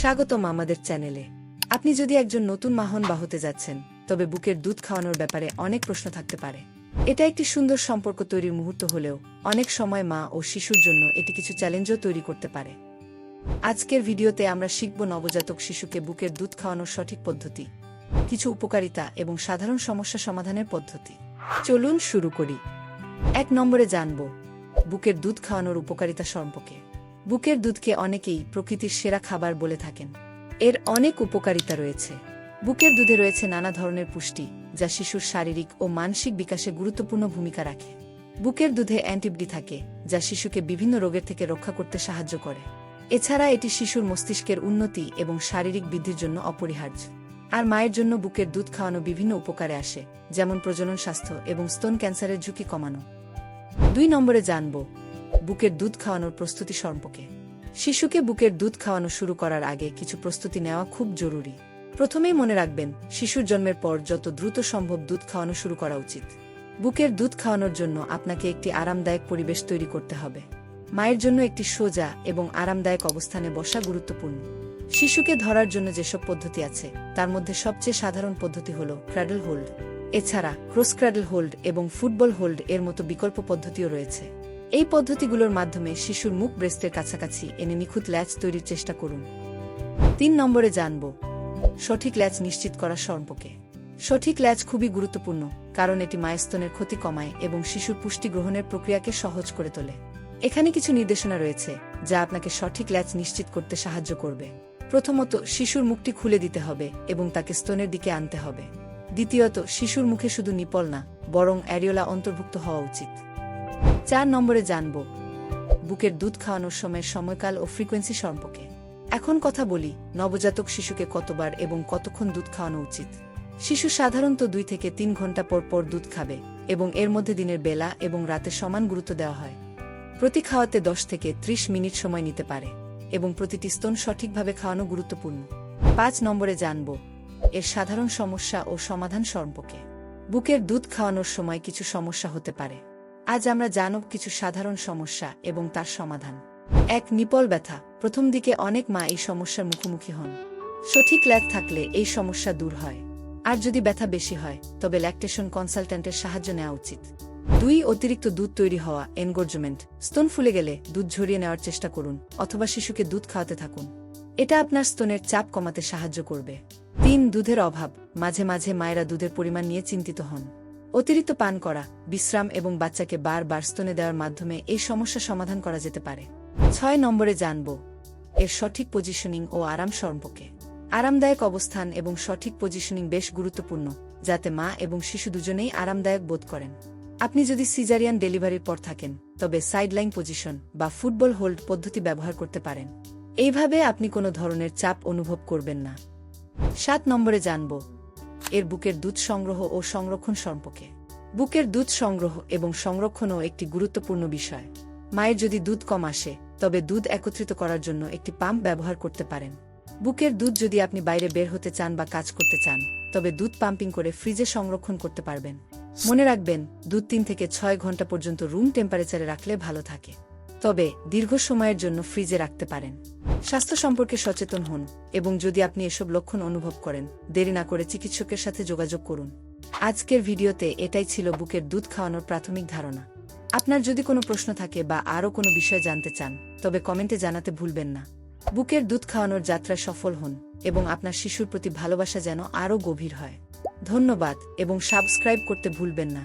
স্বাগতম আমাদের চ্যানেলে। আপনি যদি একজন নতুন মাহন বা হতে যাচ্ছেন, তবে বুকের দুধ খাওয়ানোর ব্যাপারে অনেক প্রশ্ন থাকতে পারে। এটা একটি সুন্দর সম্পর্ক তৈরির মুহূর্ত হলেও অনেক সময় মা ও শিশুর জন্য এটি কিছু চ্যালেঞ্জও তৈরি করতে পারে। আজকের ভিডিওতে আমরা শিখব নবজাতক শিশুকে বুকের দুধ খাওয়ানোর সঠিক পদ্ধতি, কিছু উপকারিতা এবং সাধারণ সমস্যা সমাধানের পদ্ধতি। চলুন শুরু করি। এক নম্বরে জানব, বুকের দুধ খাওয়ানোর উপকারিতা সম্পর্কে। বুকের দুধকে অনেকেই প্রকৃতির সেরা খাবার বলে থাকেন। এর অনেক উপকারিতা রয়েছে। বুকের দুধে রয়েছে নানা ধরনের পুষ্টি, যা শিশুর শারীরিক ও মানসিক বিকাশে গুরুত্বপূর্ণ ভূমিকা রাখে। বুকের দুধে অ্যান্টিবডি থাকে, যা শিশুকে বিভিন্ন রোগের থেকে রক্ষা করতে সাহায্য করে। এছাড়া এটি শিশুর মস্তিষ্কের উন্নতি এবং শারীরিক বৃদ্ধির জন্য অপরিহার্য। আর মায়ের জন্য বুকের দুধ খাওয়ানো বিভিন্ন উপকারে আসে, যেমন প্রজনন স্বাস্থ্য এবং স্তন ক্যান্সারের ঝুঁকি কমানো। দুই নম্বরে জানব বুকের দুধ খাওয়ানোর প্রস্তুতি সম্পর্কে শিশুকে বুকের দুধ খাওয়ানো শুরু করার আগে কিছু প্রস্তুতি নেওয়া খুব জরুরি। প্রথমেই মনে রাখবেন, শিশুর জন্মের পর যত দ্রুত সম্ভব দুধ খাওয়ানো শুরু করা উচিত। বুকের দুধ খাওয়ানোর জন্য আপনাকে একটি আরামদায়ক পরিবেশ তৈরি করতে হবে। মায়ের জন্য একটি সোজা এবং আরামদায়ক অবস্থানে বসা গুরুত্বপূর্ণ। শিশুকে ধরার জন্য যেসব পদ্ধতি আছে, তার মধ্যে সবচেয়ে সাধারণ পদ্ধতি হল ক্র্যাডল হোল্ড। এছাড়া ক্রস ক্র্যাডল হোল্ড এবং ফুটবল হোল্ড এর মতো বিকল্প পদ্ধতিও রয়েছে। এই পদ্ধতিগুলোর মাধ্যমে শিশুর মুখ ব্রেস্টের কাছাকাছি এনে নিখুঁত ল্যাচ তৈরির চেষ্টা করুন। তিন নম্বরে জানব, সঠিক ল্যাচ নিশ্চিত করা সম্পর্কে সঠিক ল্যাচ খুবই গুরুত্বপূর্ণ, কারণ এটি মায়স্তনের ক্ষতি কমায় এবং শিশুর পুষ্টি গ্রহণের প্রক্রিয়াকে সহজ করে তোলে। এখানে কিছু নির্দেশনা রয়েছে, যা আপনাকে সঠিক ল্যাচ নিশ্চিত করতে সাহায্য করবে। প্রথমত, শিশুর মুখটি খুলে দিতে হবে এবং তাকে স্তনের দিকে আনতে হবে। দ্বিতীয়ত, শিশুর মুখে শুধু নিপল না, বরং অ্যারিওলা অন্তর্ভুক্ত হওয়া উচিত। চার নম্বরে জানব, বুকের দুধ খাওয়ানোর সময় সময়কাল ও ফ্রিকোয়েন্সি সম্পর্কে। এখন কথা বলি, নবজাতক শিশুকে কতবার এবং কতক্ষণ দুধ খাওয়ানো উচিত? শিশু সাধারণত দুই থেকে তিন ঘণ্টা পর পর দুধ খাবে এবং এর মধ্যে দিনের বেলা এবং রাতে সমান গুরুত্ব দেওয়া হয়। প্রতি খাওয়াতে দশ থেকে ত্রিশ মিনিট সময় নিতে পারে এবং প্রতিটি স্তন সঠিকভাবে খাওয়ানো গুরুত্বপূর্ণ। পাঁচ নম্বরে জানব, এর সাধারণ সমস্যা ও সমাধান সম্পর্কে। বুকের দুধ খাওয়ানোর সময় কিছু সমস্যা হতে পারে। আজ আমরা জানব কিছু সাধারণ সমস্যা এবং তার সমাধান। এক নিপল ব্যথা। প্রথম দিকে অনেক মা এই সমস্যার মুখোমুখি হন। সঠিক ল্যাক থাকলে এই সমস্যা দূর হয়। আর যদি ব্যথা বেশি হয়, তবে ল্যাকটেশন কনসালট্যান্টের সাহায্য নেওয়া উচিত। দুই, অতিরিক্ত দুধ তৈরি হওয়া এনগোর্জমেন্ট স্তন ফুলে গেলে দুধ ঝরিয়ে নেওয়ার চেষ্টা করুন, অথবা শিশুকে দুধ খাওয়াতে থাকুন। এটা আপনার স্তনের চাপ কমাতে সাহায্য করবে। তিন, দুধের অভাব। মাঝে মাঝে মায়েরা দুধের পরিমাণ নিয়ে চিন্তিত হন। অতিরিক্ত পান করা, বিশ্রাম এবং বাচ্চাকে বারবার স্তনে দেওয়ার মাধ্যমে এই সমস্যা সমাধান করা যেতে পারে। ছয় নম্বরে জানব, এর সঠিক পজিশনিং ও আরাম সম্পর্কে। আরামদায়ক অবস্থান এবং সঠিক পজিশনিং বেশ গুরুত্বপূর্ণ, যাতে মা এবং শিশু দুজনেই আরামদায়ক বোধ করেন। আপনি যদি সিজারিয়ান ডেলিভারির পর থাকেন, তবে সাইডলাইন পজিশন বা ফুটবল হোল্ড পদ্ধতি ব্যবহার করতে পারেন। এইভাবে আপনি কোনো ধরনের চাপ অনুভব করবেন না। সাত নম্বরে জানব এর বুকের দুধ সংগ্রহ ও সংরক্ষণ সম্পর্কে। বুকের দুধ সংগ্রহ এবং সংরক্ষণও একটি গুরুত্বপূর্ণ বিষয়। মায়ের যদি দুধ কম আসে, তবে দুধ একত্রিত করার জন্য একটি পাম্প ব্যবহার করতে পারেন। বুকের দুধ যদি আপনি বাইরে বের হতে চান বা কাজ করতে চান, তবে দুধ পাম্পিং করে ফ্রিজে সংরক্ষণ করতে পারবেন। মনে রাখবেন, দুধ তিন থেকে ছয় ঘণ্টা পর্যন্ত রুম টেম্পারেচারে রাখলে ভালো থাকে। তবে দীর্ঘ সময়ের জন্য ফ্রিজে রাখতে পারেন। স্বাস্থ্য সম্পর্কে সচেতন হন এবং যদি আপনি এসব লক্ষণ অনুভব করেন, দেরি না করে চিকিৎসকের সাথে যোগাযোগ করুন। আজকের ভিডিওতে এটাই ছিল বুকের দুধ খাওয়ানোর প্রাথমিক ধারণা। আপনার যদি কোনো প্রশ্ন থাকে বা আরও কোনো বিষয় জানতে চান, তবে কমেন্টে জানাতে ভুলবেন না। বুকের দুধ খাওয়ানোর যাত্রায় সফল হন এবং আপনার শিশুর প্রতি ভালোবাসা যেন আরও গভীর হয়। ধন্যবাদ এবং সাবস্ক্রাইব করতে ভুলবেন না।